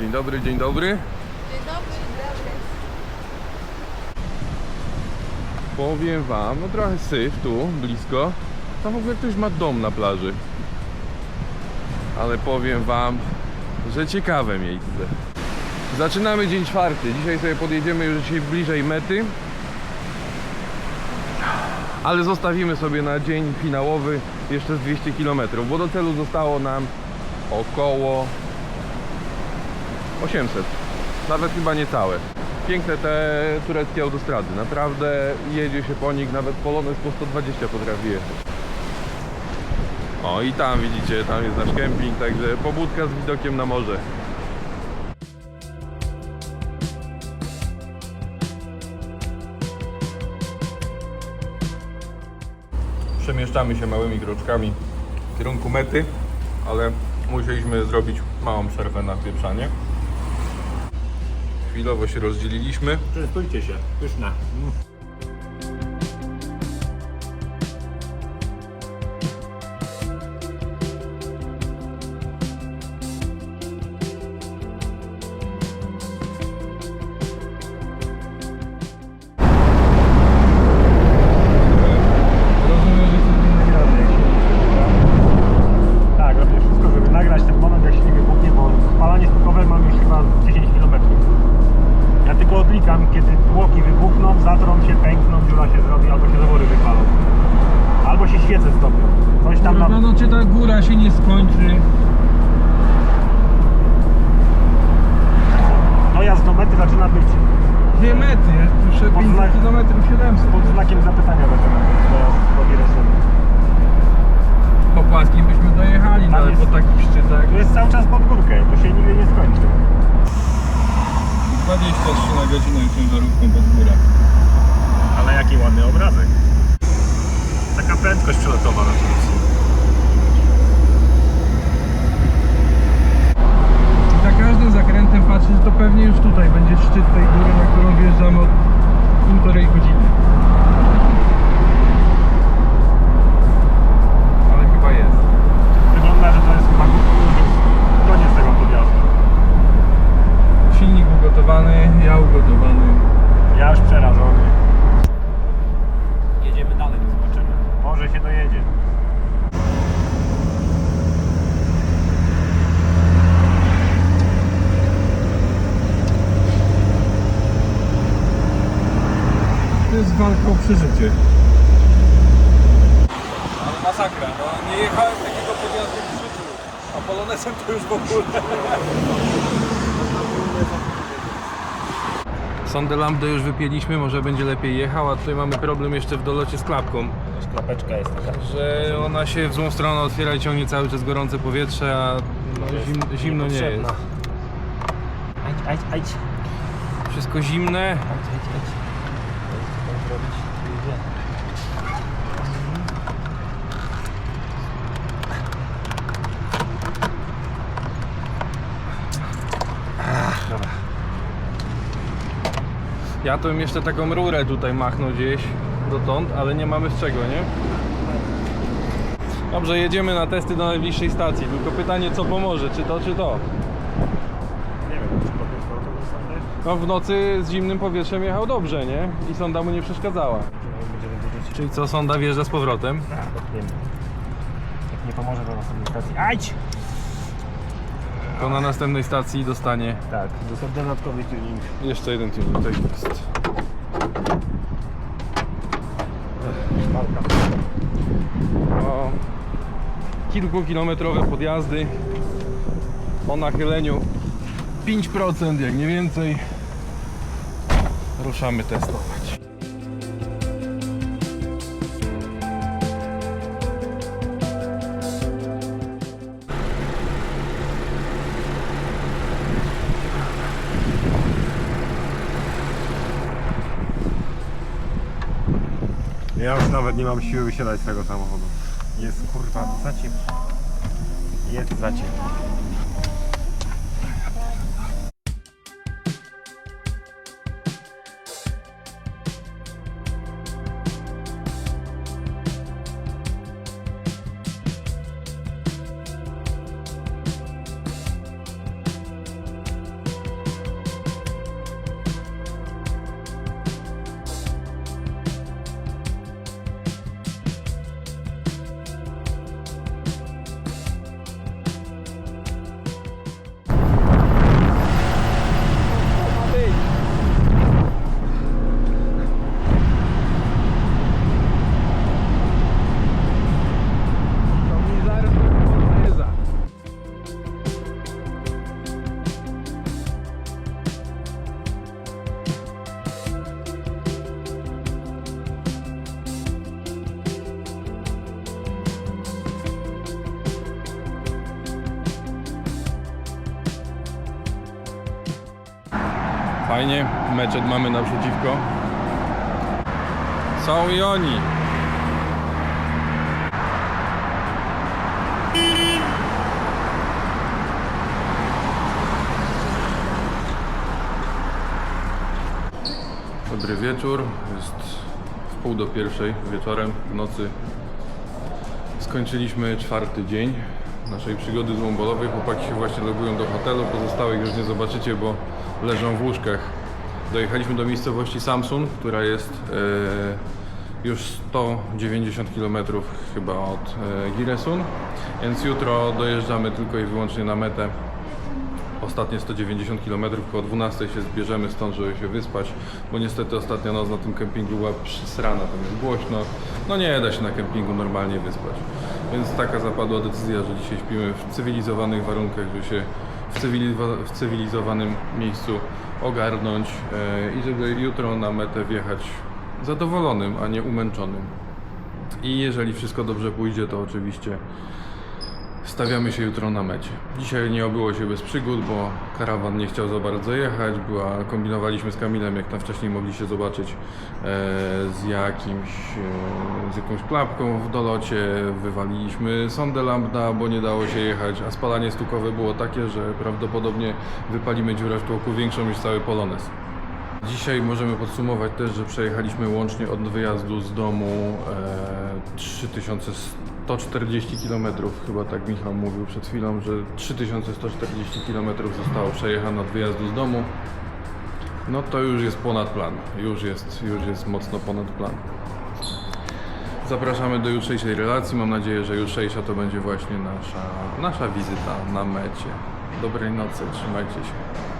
Dzień dobry, dzień dobry. Dzień dobry, dzień dobry. Powiem wam, no trochę syf tu, blisko. Tam w ogóle ktoś ma dom na plaży. Ale powiem wam, że ciekawe miejsce. Zaczynamy dzień czwarty. Dzisiaj sobie podjedziemy już dzisiaj bliżej mety. Ale zostawimy sobie na dzień finałowy jeszcze z 200 km, bo do celu zostało nam około 800. Nawet chyba niecałe. Piękne te tureckie autostrady. Naprawdę jedzie się po nich, nawet Polones po 120 potrafi jechać. O i tam widzicie, tam jest nasz kemping, także pobudka z widokiem na morze. Przemieszczamy się małymi kroczkami w kierunku mety, ale musieliśmy zrobić małą przerwę na pieprzanie. Chwilowo się rozdzieliliśmy. Częstujcie się, pyszna. Rozumiem, ta góra się nie skończy? Do mety zaczyna być Dwie mety, jest Pod 500 znak- km 700. pod znakiem zapytania zaczyna być. Rysunek. Po płaskim byśmy dojechali, no, Tam ale jest- po takich szczytach. Tu jest cały czas pod górkę, to się nigdy nie skończy. 23 na godzinę ciężarówką pod górę. Ale jaki ładny obrazek. Taka prędkość przelotowa na Turcji. I za każdym zakrętem patrzysz, to pewnie już tutaj będzie szczyt tej góry, na którą wjeżdżamy od półtorej godziny. Ale chyba jest. Wygląda, że to jest chyba koniec tego podjazdu. Silnik ugotowany, ja ugotowany. Ja już przerażony. Jedziemy dalej, zobaczymy. Może się dojedzie. To jest walka o przeżycie. Ale masakra, no nie jechałem takiego podjazdu w życiu, a Polonesem to już w ogóle. Sondę lambdę już wypieliśmy, może będzie lepiej jechał, a tutaj mamy problem jeszcze w dolocie z klapką, Klapeczka jest taka. że ona się w złą stronę otwiera i ciągnie cały czas gorące powietrze, a no, zim, zimno nie jest. Ajdź, ajdź, ajdź. Wszystko zimne, Ja to bym jeszcze taką rurę tutaj machnął gdzieś dotąd, ale nie mamy z czego, nie? Dobrze, jedziemy na testy do najbliższej stacji, tylko pytanie co pomoże, czy to, czy to? No w nocy z zimnym powietrzem jechał dobrze, nie? I sonda mu nie przeszkadzała. Będziemy wiedzieć. Czyli co, sonda wjeżdża z powrotem? Tak, wiem. Jak nie pomoże, to na następnej stacji. Ajdź! To na następnej stacji dostanie Tak, dostęp dodatkowy tuning. jeszcze jeden tuning, tutaj jest. Walka. O, kilkukilometrowe podjazdy o nachyleniu 5% jak nie więcej. Ruszamy testować. Ja już nawet nie mam siły wysiadać z tego samochodu. Jest kurwa zaciep. Jest zaciep. Fajnie, meczet mamy naprzeciwko. Są i oni. Dobry wieczór. Jest w pół do pierwszej wieczorem, w nocy. Skończyliśmy czwarty dzień naszej przygody złombolowej. Chłopaki się właśnie logują do hotelu. Pozostałych już nie zobaczycie, bo leżą w łóżkach. Dojechaliśmy do miejscowości Samsun, która jest e, już 190 km chyba od e, Giresun. Więc jutro dojeżdżamy tylko i wyłącznie na metę ostatnie 190 km, koło 12 się zbierzemy stąd, żeby się wyspać, bo niestety ostatnia noc na tym kempingu była przysrana, tam jest głośno, no nie da się na kempingu normalnie wyspać. Więc taka zapadła decyzja, że dzisiaj śpimy w cywilizowanych warunkach, żeby się w, w cywilizowanym miejscu ogarnąć e, i żeby jutro na metę wjechać zadowolonym, a nie umęczonym. I jeżeli wszystko dobrze pójdzie, to oczywiście Stawiamy się jutro na mecie. Dzisiaj nie obyło się bez przygód, bo karawan nie chciał za bardzo jechać. Była, kombinowaliśmy z Kamilem, jak tam wcześniej mogliście zobaczyć, e, z jakimś, e, z jakąś klapką w dolocie. Wywaliliśmy sondę lambda, bo nie dało się jechać, a spalanie stukowe było takie, że prawdopodobnie wypalimy dziurę w tłoku większą niż cały Polones. Dzisiaj możemy podsumować też, że przejechaliśmy łącznie od wyjazdu z domu e, 3140 km. Chyba tak Michał mówił przed chwilą, że 3140 km zostało przejechane od wyjazdu z domu. No to już jest ponad plan. Już jest, już jest mocno ponad plan. Zapraszamy do jutrzejszej relacji. Mam nadzieję, że jutrzejsza to będzie właśnie nasza, nasza wizyta na mecie. Dobrej nocy, trzymajcie się.